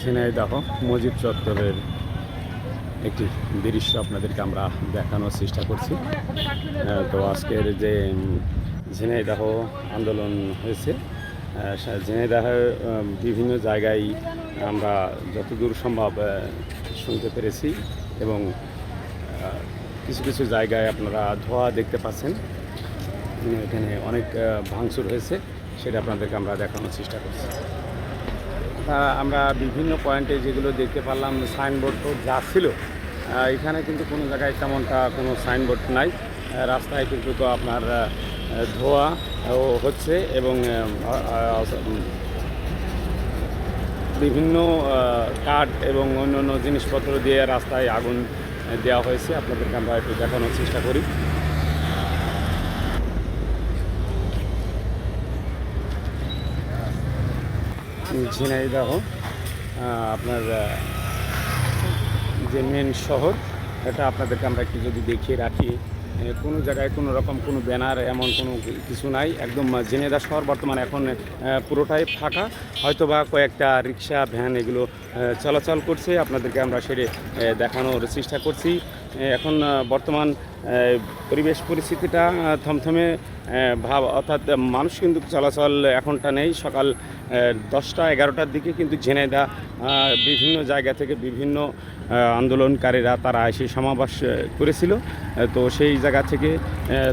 ঝিনাইদহ মজিদ চত্বরের একটি দৃশ্য আপনাদেরকে আমরা দেখানোর চেষ্টা করছি। তো আজকের যে ঝিনাইদহ আন্দোলন হয়েছে ঝিনাইদহের বিভিন্ন জায়গায় আমরা যতদূর সম্ভব শুনতে পেরেছি এবং কিছু কিছু জায়গায় আপনারা ধোঁয়া দেখতে পাচ্ছেন। এখানে অনেক ভাঙচুর হয়েছে, সেটা আপনাদেরকে আমরা দেখানোর চেষ্টা করছি। আমরা বিভিন্ন পয়েন্টে যেগুলো দেখতে পারলাম সাইনবোর্ড তো যা ছিল এখানে কিন্তু কোনো জায়গায় তেমনটা কোনো সাইনবোর্ড নাই। রাস্তায় কিন্তু তো আপনার ধোয়া হচ্ছে এবং বিভিন্ন কাঠ এবং অন্যান্য জিনিসপত্র দিয়ে রাস্তায় আগুন দেওয়া হয়েছে। আপনাদেরকে আমরা একটু দেখানোর চেষ্টা করি। ঝিনাইদহ আপনার যে মেন শহর এটা আপনাদেরকে আমরা একটু যদি দেখিয়ে রাখি কোনো জায়গায় কোনো রকম কোনো ব্যানার এমন কোনো কিছু নাই একদম ঝিনাইদহ শহর বর্তমানে এখন পুরোটাই ফাঁকা। হয়তো বা কয়েকটা রিক্সা ভ্যান এগুলো চলাচল করছে আপনাদেরকে আমরা আহ, দেখানোর চেষ্টা করছি। এখন বর্তমান পরিবেশ পরিস্থিতিটা থমথমে ভাব, অর্থাৎ মানুষ কিন্তু চলাচল এখনটা নেই। সকাল দশটা, এগারোটার দিকে কিন্তু ঝিনাইদা বিভিন্ন জায়গা থেকে বিভিন্ন আন্দোলনকারীরা তারা এসে সমাবেশ করেছিল। তো সেই জায়গা থেকে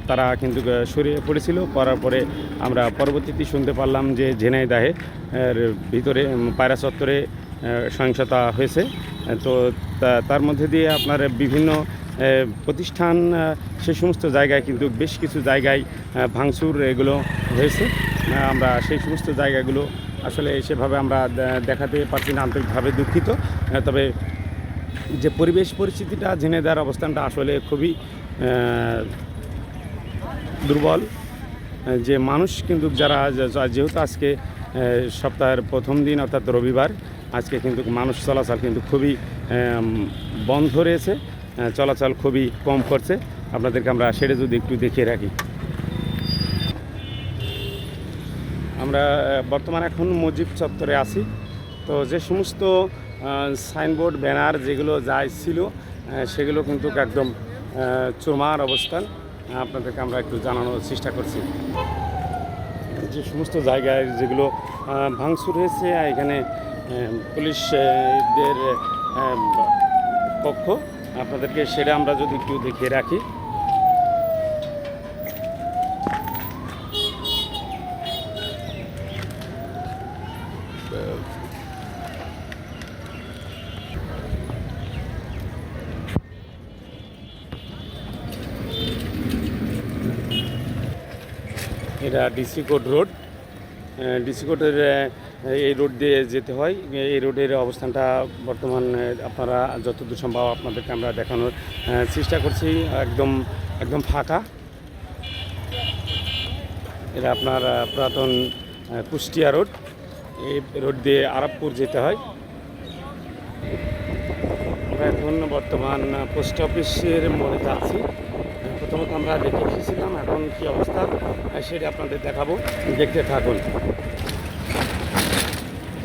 তারা কিন্তু সরিয়ে পড়েছিল। পড়ার পরে আমরা পরবর্তীতে শুনতে পারলাম যে ঝিনাইদাহে ভিতরে পায়রা চত্বরে সহিংসতা হয়েছে। তো তার মধ্যে দিয়ে আপনার বিভিন্ন প্রতিষ্ঠান সে সমস্ত জায়গায় কিন্তু বেশ কিছু জায়গায় ভাঙচুর এগুলো হয়েছে। আমরা সেই সমস্ত জায়গাগুলো আসলে সেভাবে আমরা দেখাতে পারছি না, আন্তরিকভাবে দুঃখিত। তবে যে পরিবেশ পরিস্থিতিটা ঝিনেদার অবস্থানটা আসলে খুবই দুর্বল। যে মানুষ কিন্তু যারা যেহেতু আজকে সপ্তাহের প্রথম দিন, অর্থাৎ রবিবার আজকে কিন্তু মানুষ চলাচল কিন্তু খুবই বন্ধ রয়েছে চলাচল খুবই কম করছে। আপনাদেরকে আমরা সেটা যদি একটু দেখিয়ে রাখি। আমরা বর্তমানে এখন মজিব চত্বরে আছি। তো যে সমস্ত সাইনবোর্ড ব্যানার যেগুলো যাই ছিল সেগুলো কিন্তু একদম আহ, চুরমার অবস্থান। আপনাদেরকে আমরা একটু জানানোর চেষ্টা করছি। যে সমস্ত জায়গায় যেগুলো ভাঙচুর হয়েছে এখানে পুলিশদের পক্ষ আপনাদেরকে সেটা আমরা যদি একটু দেখিয়ে রাখি। এটা ডিসি কোড রোড। ডিসি কোডের এই রোড দিয়ে যেতে হয়। এই রোডের অবস্থানটা বর্তমান আপনারা যতদূর সম্ভব আপনাদেরকে আমরা দেখানোর চেষ্টা করছি। একদম একদম ফাঁকা। এটা আপনার পুরাতন কুষ্টিয়া রোড। এই রোড দিয়ে আরবপুর যেতে হয়। আমরা এখন বর্তমান পোস্ট অফিসের মোড়ে যাচ্ছি। প্রথমত আমরা দেখে এসেছিলাম এখন কি অবস্থা, সেটা আপনাদের দেখাবো। দেখতে থাকুন।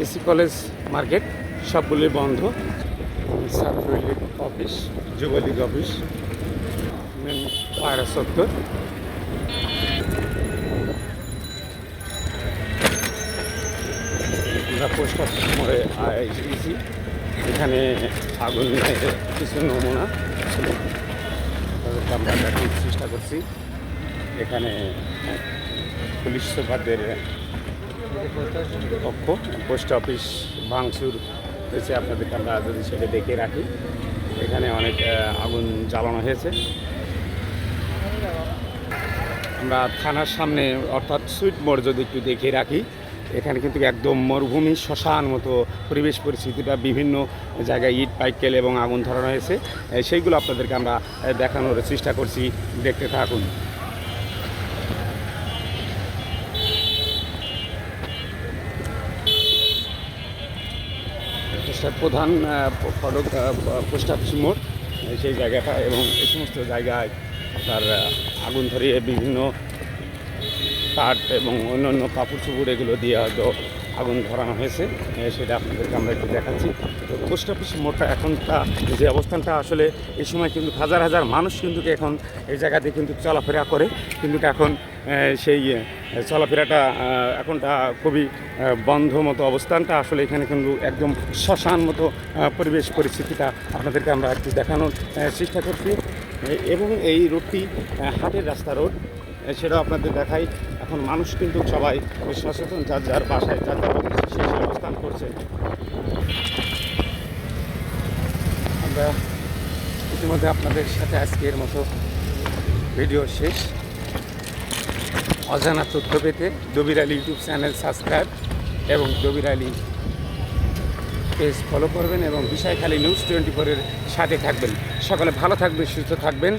এসি কলেজ মার্কেট সবগুলি বন্ধ। Chhatra League office, Jubo League office main পায়রা আমরা পোস্ট অফিস মোড়ে এসেছি এখানে আগুনের কিছু নমুনা। তাদেরকে আমরা চেষ্টা করছি। এখানে পুলিশ সুপারদের পক্ষ, পোস্ট অফিস ভাঙচুর হয়েছে আপনাদেরকে আমরা যদি সেটা দেখে রাখি। এখানে অনেক আগুন জ্বালানো হয়েছে। আমরা থানার সামনে, অর্থাৎ সুইট মোড় যদি একটু দেখে রাখি, এখানে কিন্তু একদম মরুভূমি, শ্মশান মতো পরিবেশ পরিস্থিতিটা, বিভিন্ন জায়গায় ইট পাইকেল এবং আগুন ধরানো হয়েছে। সেইগুলো আপনাদেরকে আমরা দেখানোর চেষ্টা করছি। দেখতে থাকুন। প্রধান ফটক পোস্ট অফিস মোড় সেই জায়গাটা এবং এই সমস্ত জায়গায় আহ, আগুন ধরিয়ে বিভিন্ন কাঠ এবং অন্যান্য কাপড় চুপড় এগুলো দিয়ে হয়তো আগুন ধরানো হয়েছে। সেটা আপনাদেরকে আমরা একটু দেখাচ্ছি। তো পোস্ট অফিস মোড়টা এখনটা যে অবস্থানটা আসলে এই সময় কিন্তু হাজার হাজার মানুষ কিন্তু এখন এই জায়গাতে কিন্তু চলাফেরা করে। কিন্তু এখন সেই চলাফেরাটা এখনটা খুবই বন্ধ মতো অবস্থানটা আসলে এখানে কিন্তু একদম শ্মশান মতো পরিবেশ পরিস্থিতিটা আপনাদেরকে আমরা একটু দেখানোর চেষ্টা করছি। এবং এই রোডটি হাটের রাস্তা রোড সেটাও আপনাদের দেখাই। এখন মানুষ কিন্তু সবাই সচেতন, যার যার বাসায় যার যার অফিসে অবস্থান করছে। আমরা ইতিমধ্যে আপনাদের সাথে আজকের মতো ভিডিও শেষ। অজানা তথ্য পেতে Dabir Ali YouTube channel subscribe এবং দবির আলী পেজ ফলো করবেন এবং বিষয়খালী নিউজ টোয়েন্টি ফোরের সাথে থাকবেন। সকলে ভালো থাকবেন, সুস্থ থাকবেন।